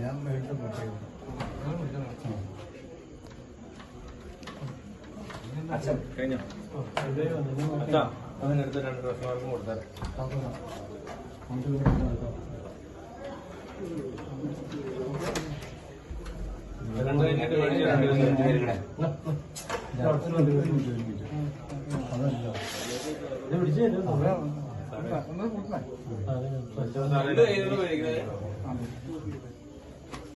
ഞാൻ വീണ്ടും അച്ഛൻ കഴിഞ്ഞോ അച്ഛാ അതിനടുത്ത് രണ്ട് പ്രശ്നമാർക്കും കൊടുത്താൽ രണ്ട് കഴിഞ്ഞിട്ട് മേടിച്ച് രണ്ട് ദിവസം അതല്ല പിടിച്ചു രണ്ട് കൈ കൊണ്ട്